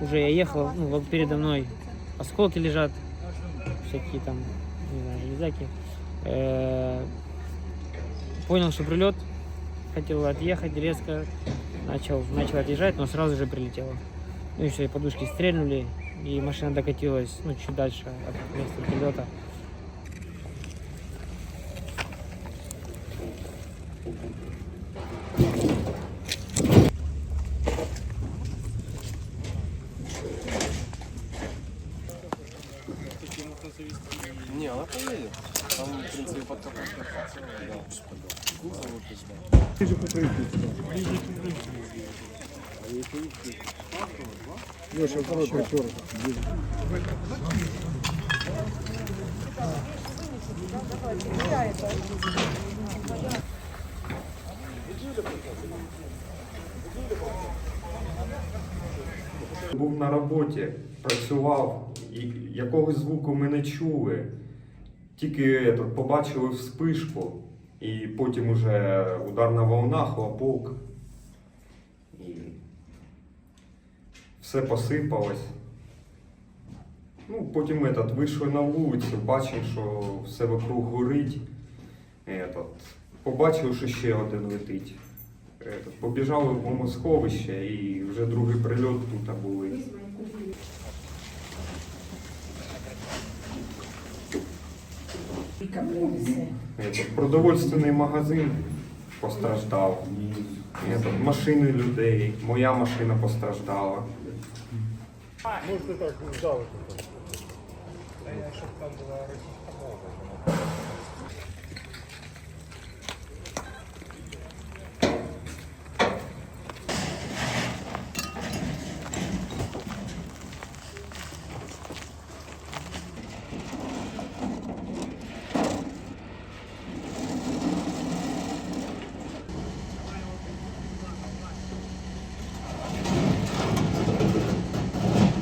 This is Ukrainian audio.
уже я ехал, ну, передо мной осколки лежат, всякие там, не знаю, железяки. Э, Понял, что прилет, хотел отъехать резко, начал, начал отъезжать, но сразу же прилетело. Ну и все, и подушки стрельнули, и машина докатилась, ну, чуть дальше от места прилета. Она поедет. Там, в принципе, под капотом. Да. Кузов вот пизда. Леша, второй костер. Був на роботі, працював, і якогось звуку ми не чули. Тільки ето, побачили вспишку, і потім уже ударна волна, хлопок. І все посипалось. Ну, потім этот, вийшли на вулицю, бачимо, що все вокруг горить. Этот, побачив, що ще один летить. Этот, побіжали в бомбосховище і вже другий прильот тут були. Этот, продовольственний магазин постраждав. Этот, машини людей, моя машина постраждала. Можете так здалека.